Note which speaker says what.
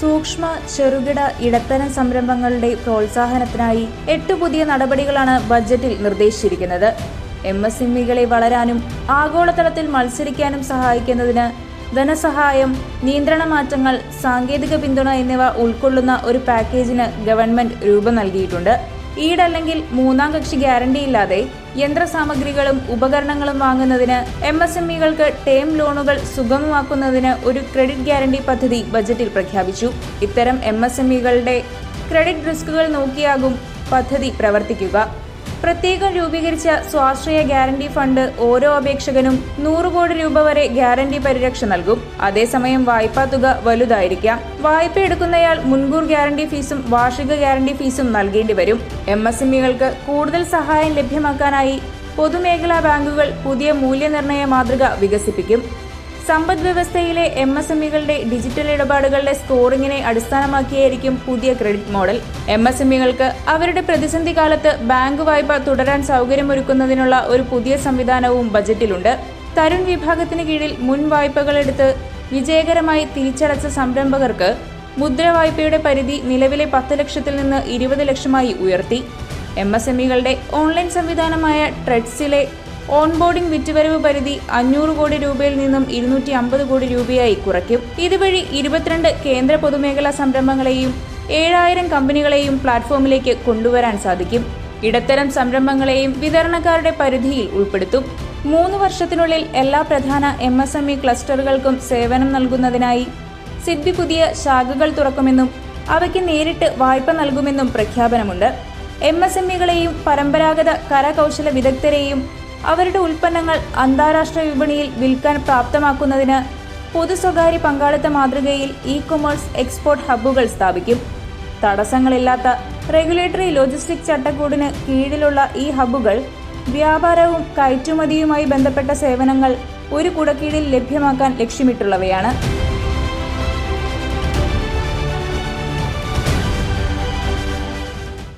Speaker 1: സൂക്ഷ്മ ചെറുകിട ഇടത്തരം സംരംഭങ്ങളുടെ പ്രോത്സാഹനത്തിനായി എട്ട് പുതിയ നടപടികളാണ് ബജറ്റിൽ നിർദ്ദേശിച്ചിരിക്കുന്നത്. എം എസ് എംഇകളെ വളരാനും ആഗോളതലത്തിൽ മത്സരിക്കാനും സഹായിക്കുന്നതിന് ധനസഹായം നിയന്ത്രണ മാറ്റങ്ങൾ സാങ്കേതിക പിന്തുണ എന്നിവ ഉൾക്കൊള്ളുന്ന ഒരു പാക്കേജിന് ഗവൺമെന്റ് രൂപം നൽകിയിട്ടുണ്ട്. ഈടല്ലെങ്കിൽ മൂന്നാം കക്ഷി ഗ്യാരണ്ടിയില്ലാതെ യന്ത്രസാമഗ്രികളും ഉപകരണങ്ങളും വാങ്ങുന്നതിന് എം എസ് എം ഇകൾക്ക് ടേം ലോണുകൾ സുഗമമാക്കുന്നതിന് ഒരു ക്രെഡിറ്റ് ഗ്യാരണ്ടി പദ്ധതി ബജറ്റിൽ പ്രഖ്യാപിച്ചു. ഇത്തരം എം എസ് എം ഇകളുടെ ക്രെഡിറ്റ് റിസ്കുകൾ നോക്കിയാകും പദ്ധതി പ്രവർത്തിക്കുക. പ്രത്യേകം രൂപീകരിച്ച സ്വാശ്രയ ഗ്യാരണ്ടി ഫണ്ട് ഓരോ അപേക്ഷകനും നൂറ് കോടി രൂപ വരെ ഗ്യാരണ്ടി പരിരക്ഷ നൽകും. അതേസമയം വായ്പാ തുക വലുതായിരിക്കാം. വായ്പ എടുക്കുന്നയാൾ മുൻകൂർ ഗ്യാരണ്ടി ഫീസും വാർഷിക ഗ്യാരണ്ടി ഫീസും നൽകേണ്ടി വരും. എം എസ് എം ഇകൾക്ക് കൂടുതൽ സഹായം ലഭ്യമാക്കാനായി പൊതുമേഖലാ ബാങ്കുകൾ പുതിയ മൂല്യനിർണയ മാതൃക വികസിപ്പിക്കും. സമ്പദ് വ്യവസ്ഥയിലെ എം എസ് എം ഇകളുടെ ഡിജിറ്റൽ ഇടപാടുകളുടെ സ്കോറിംഗിനെ അടിസ്ഥാനമാക്കിയായിരിക്കും പുതിയ credit model. M S M ഇകൾക്ക് അവരുടെ പ്രതിസന്ധി കാലത്ത് ബാങ്ക് വായ്പ തുടരാൻ സൗകര്യമൊരുക്കുന്നതിനുള്ള ഒരു പുതിയ സംവിധാനവും ബജറ്റിലുണ്ട്. തരുൺ വിഭാഗത്തിന് കീഴിൽ മുൻ വായ്പകളെടുത്ത് വിജയകരമായി തിരിച്ചടച്ച സംരംഭകർക്ക് മുദ്ര വായ്പയുടെ പരിധി നിലവിലെ പത്ത് ലക്ഷത്തിൽ നിന്ന് ഇരുപത് ലക്ഷമായി ഉയർത്തി. എം എസ് എം ഇകളുടെ ഓൺലൈൻ സംവിധാനമായ ട്രെഡ്സിലെ ഓൺബോർഡിംഗ് വിറ്റുവരവ് പരിധി അഞ്ഞൂറ് കോടി രൂപയിൽ നിന്നും ഇരുന്നൂറ്റി അമ്പത് കോടി രൂപയായി കുറയ്ക്കും. ഇതുവഴി ഇരുപത്തിരണ്ട് കേന്ദ്ര പൊതുമേഖലാ സംരംഭങ്ങളെയും ഏഴായിരം കമ്പനികളെയും പ്ലാറ്റ്ഫോമിലേക്ക് കൊണ്ടുവരാൻ സാധിക്കും. ഇടത്തരം സംരംഭങ്ങളെയും വിതരണക്കാരുടെ പരിധിയിൽ ഉൾപ്പെടുത്തും. മൂന്ന് വർഷത്തിനുള്ളിൽ എല്ലാ പ്രധാന എം എസ് എം ഇ ക്ലസ്റ്ററുകൾക്കും സേവനം നൽകുന്നതിനായി സിദ്ബി പുതിയ ശാഖകൾ തുറക്കുമെന്നും അവയ്ക്ക് നേരിട്ട് വായ്പ നൽകുമെന്നും പ്രഖ്യാപനമുണ്ട്. എം എസ് എം ഇകളെയും പരമ്പരാഗത കരകൗശല വിദഗ്ധരെയും അവരുടെ ഉൽപ്പന്നങ്ങൾ അന്താരാഷ്ട്ര വിപണിയിൽ വിൽക്കാൻ പ്രാപ്തമാക്കുന്നതിന് പൊതു സ്വകാര്യ പങ്കാളിത്ത മാതൃകയിൽ ഇ കൊമേഴ്സ് എക്സ്പോർട്ട് ഹബ്ബുകൾ സ്ഥാപിക്കും. തടസ്സങ്ങളില്ലാത്ത റെഗുലേറ്ററി ലോജിസ്റ്റിക് ചട്ടക്കൂടിന് കീഴിലുള്ള ഈ ഹബ്ബുകൾ വ്യാപാരവും കയറ്റുമതിയുമായി ബന്ധപ്പെട്ട സേവനങ്ങൾ ഒരു കുടക്കീഴിൽ ലഭ്യമാക്കാൻ ലക്ഷ്യമിട്ടുള്ളവയാണ്.